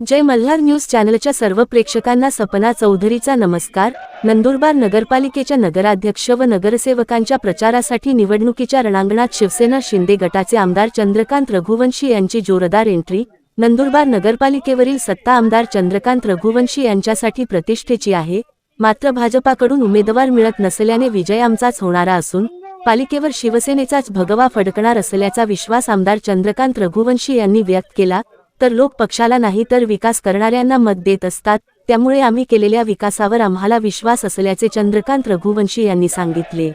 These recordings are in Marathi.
जय मल्हार न्यूज चॅनलच्या सर्व प्रेक्षकांना सपना चौधरीचा नमस्कार. नंदुरबार नगरपालिकेच्या नगराध्यक्ष व नगरसेवकांच्या प्रचारासाठी निवडणुकीच्या रणांगणात शिवसेना शिंदे गटाचे आमदार चंद्रकांत रघुवंशी यांची जोरदार एंट्री नंदुरबार नगरपालिकेवरील सत्ता आमदार चंद्रकांत रघुवंशी यांच्यासाठी प्रतिष्ठेची आहे. मात्र भाजपाकडून उमेदवार मिळत नसल्याने विजय आमचाच होणारा असून पालिकेवर शिवसेनेचाच भगवा फडकणार असल्याचा विश्वास आमदार चंद्रकांत रघुवंशी यांनी व्यक्त केला. तर लोक पक्षाला नाही तर विकास करणाऱ्यांना मत देत असतात. त्यामुळे आम्ही केलेल्या विकासावर आम्हाला विश्वास असल्याचे चंद्रकांत रघुवंशी यांनी सांगितले.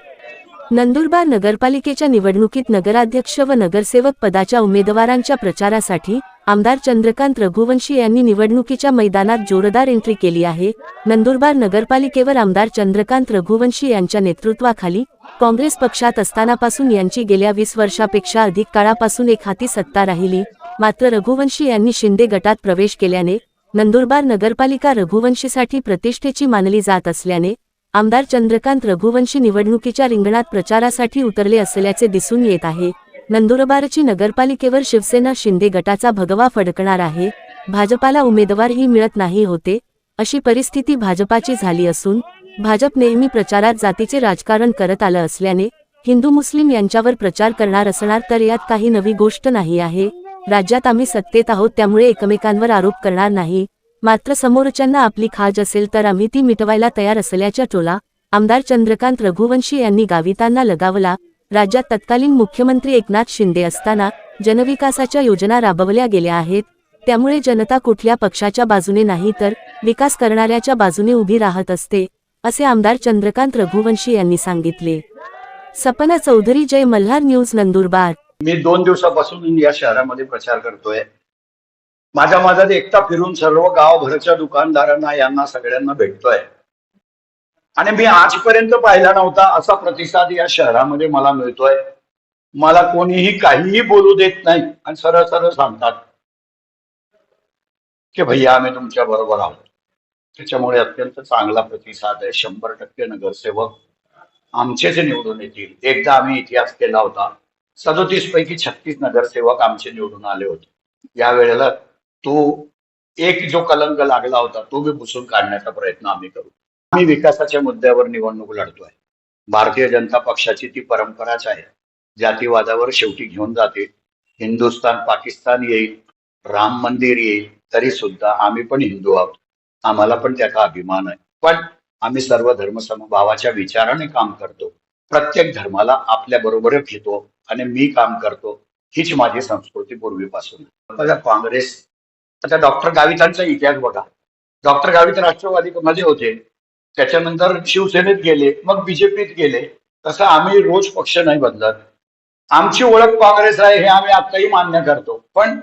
नंदुरबार नगरपालिकेच्या निवडणुकीत नगराध्यक्ष व नगरसेवक पदाच्या उमेदवारांच्या प्रचारासाठी आमदार चंद्रकांत रघुवंशी यांनी निवडणुकीच्या मैदानात जोरदार एंट्री केली आहे. नंदुरबार नगरपालिकेवर आमदार चंद्रकांत रघुवंशी यांच्या नेतृत्वाखाली काँग्रेस पक्षात असतानापासून यांची गेल्या वीस वर्षापेक्षा अधिक काळापासून एक हाती सत्ता राहिली. मात्र रघुवंशी यांनी शिंदे गटात प्रवेश केल्याने नंदुरबार नगरपालिका रघुवंशीसाठी प्रतिष्ठेची मानली जात असल्याने आमदार चंद्रकांत रघुवंशी निवडणुकीच्या रिंगणात प्रचारासाठी उतरले असल्याचे दिसून येत आहे. नंदुरबारची नगरपालिकेवर शिवसेना शिंदे गटाचा भगवा फडकणार आहे भाजपाला उमेदवारही मिळत नाही होते अशी परिस्थिती भाजपाची झाली असून भाजप नेहमी प्रचारात जातीचे राजकारण करत आलं असल्याने हिंदू मुस्लिम यांच्यावर प्रचार करणार असणार तर यात काही नवी गोष्ट नाही आहे. राज्यात आम्ही सत्तेत आहोत त्यामुळे एकमेकांवर आरोप करणार नाही. मात्र समोरच्यांना आपली खाज असेल तर आम्ही ती मिटवायला तयार असल्याच्या टोला आमदार चंद्रकांत रघुवंशी यांनी गावितांना लगावला. राज्यात तत्कालीन मुख्यमंत्री एकनाथ शिंदे असताना जनविकासाच्या योजना राबवल्या गेल्या आहेत. त्यामुळे जनता कुठल्या पक्षाच्या बाजूने नाही तर विकास करणाऱ्याच्या बाजूने उभी राहत असते असे आमदार चंद्रकांत रघुवंशी यांनी सांगितले. सपना चौधरी जय मल्हार न्यूज नंदुरबार. मी दोन दिवसापासून या शहरामध्ये प्रचार करतोय. माझ्या माझ्यात एकटा फिरून सर्व गावभरच्या दुकानदारांना यांना सगळ्यांना भेटतोय. आणि मी आजपर्यंत पाहिला नव्हता असा प्रतिसाद या शहरामध्ये मला मिळतोय. मला कोणीही काहीही बोलू देत नाही आणि सरळ सरळ सांगतात की भैया आम्ही तुमच्या बरोबर आहोत. त्याच्यामुळे अत्यंत चांगला प्रतिसाद आहे. शंभर टक्के नगरसेवक आमचे जे निवडून येतील. एकदा आम्ही इतिहास केला होता. सदोतीस पैकी छत्तीस नगरसेवक आमचे निवडून आले होते. या वेळेला तो एक जो कलंक लागला होता तो बी पुसून काढण्याचा प्रयत्न आम्ही करू. आम्ही विकासाच्या मुद्द्यावर निवडणूक लढतोय. भारतीय जनता पक्षाची ती परंपराच आहे. जातीवादावर शेवटी घेऊन जाते हिंदुस्थान पाकिस्तान येईल. राम मंदिर येईल. तरी सुद्धा आम्ही पण हिंदू आहोत. आम्हाला पण त्याचा अभिमान आहे. पण आम्ही सर्व धर्मसमभावाच्या विचाराने काम करतो. प्रत्येक धर्माला आपल्या बरोबर घेतो. आणि मी काम करतो हीच माझी संस्कृती पूर्वीपासून. बघा काँग्रेस आता डॉक्टर गावितांचा इतिहास बघा. डॉक्टर गावित राष्ट्रवादी मध्ये होते त्याच्यानंतर शिवसेनेत गेले मग बीजेपीत गेले. तसं आम्ही रोज पक्ष नाही बदलत. आमची ओळख काँग्रेस आहे हे आम्ही आताही मान्य करतो. पण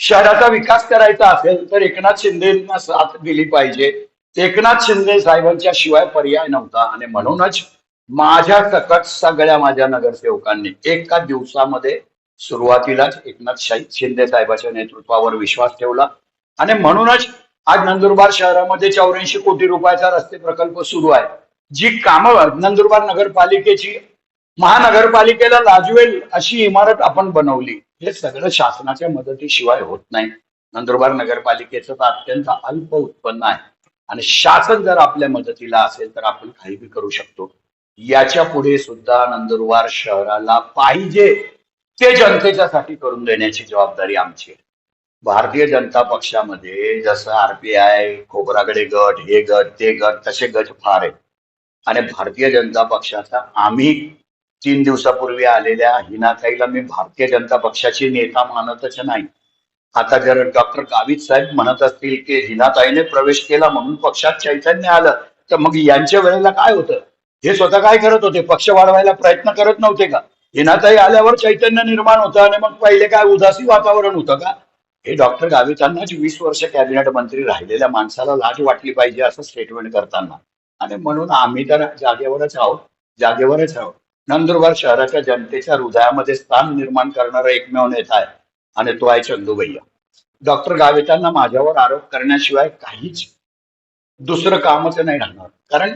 शहराचा विकास करायचा असेल तर एकनाथ शिंदेना साथ दिली पाहिजे. एकनाथ शिंदे साहेबांच्या शिवाय पर्याय नव्हता आणि म्हणूनच माझ्या सकट सगळ्या माझ्या नगरसेवकांनी एका दिवसामध्ये सुरुवातीलाच एकनाथ शिंदे साहेबांच्या नेतृत्वावर विश्वास ठेवला. आणि म्हणूनच आज नंदुरबार शहरामध्ये चौऱ्याऐंशी कोटी रुपयाचा रस्ते प्रकल्प सुरू आहे. जी कामं नंदुरबार नगरपालिकेची महानगरपालिकेला लाजवेल अशी इमारत आपण बनवली हे सगळं शासनाच्या मदतीशिवाय होत नाही. नंदुरबार नगरपालिकेचं तर अत्यंत अल्प उत्पन्न आहे. आणि शासन जर आपल्या मदतीला असेल तर आपण काही बी करू शकतो. याच्यापुढे सुद्धा नंदुरबार शहराला पाहिजे ते जनतेच्या साठी करून देण्याची जबाबदारी आमची आहे. भारतीय जनता पक्षामध्ये जसं आरपीआय खोबरागडे गट हे गट ते गट तसे गट फार आहेत. आणि भारतीय जनता पक्षाचा आम्ही तीन दिवसापूर्वी आलेल्या हिनाताईला मी भारतीय जनता पक्षाची नेता मानतच नाही. आता जर डॉक्टर गावित साहेब म्हणत असतील की हिनाताईने प्रवेश केला म्हणून पक्षात चैतन्य आलं तर मग यांच्या वेळेला काय होतं? हे स्वतः काय करत होते? पक्ष वाढवायला प्रयत्न करत नव्हते का? हिनाताई आल्यावर चैतन्य निर्माण होतं आणि मग पहिले काय उदासी वातावरण होतं का? हे डॉक्टर गावितांनाच वीस वर्ष कॅबिनेट मंत्री राहिलेल्या माणसाला लाज वाटली पाहिजे असं स्टेटमेंट करताना. आणि म्हणून आम्ही तर जागेवरच आहोत जागेवरच आहोत. नंदुरबार शहराच्या जनतेच्या हृदयामध्ये स्थान निर्माण करणारा एकमेव नेता आहे आणि तो आहे चंदूभैया डॉक्टर गावितांना माझ्यावर आरोप करण्याशिवाय काहीच दुसरं कामच नाही राहणार. कारण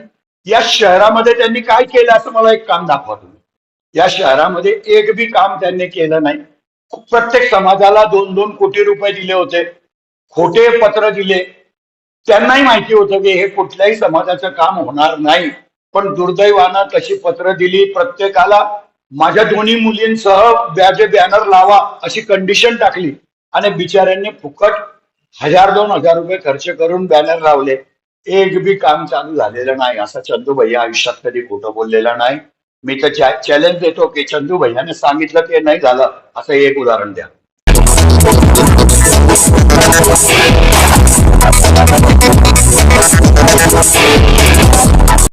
या शहरामध्ये त्यांनी काय केलं असं मला एक काम दाखवा तुम्ही. या शहरामध्ये एक बी काम त्यांनी केलं नाही. प्रत्येक समाजाला दोन दोन कोटी रुपये दिले होते. खोटे पत्र दिले. त्यांनाही माहिती होतं की हे कुठल्याही समाजाचं काम होणार नाही. पण दुर्दैवानं तशी पत्र दिली. प्रत्येकाला माझ्या दोन्ही मुलींसह व्याजे बॅनर लावा अशी कंडिशन टाकली. आणि बिचाऱ्यांनी फुकट हजार दोन हजार रुपये खर्च करून बॅनर लावले. एक बी काम चालू झालेलं नाही. असा चंदू भैया आयुष्यात कधी खोटं बोललेला नाही. मी तर चॅलेंज देतो की चंदू भैयाने सांगितलं ते नाही झालं. असं एक उदाहरण द्या.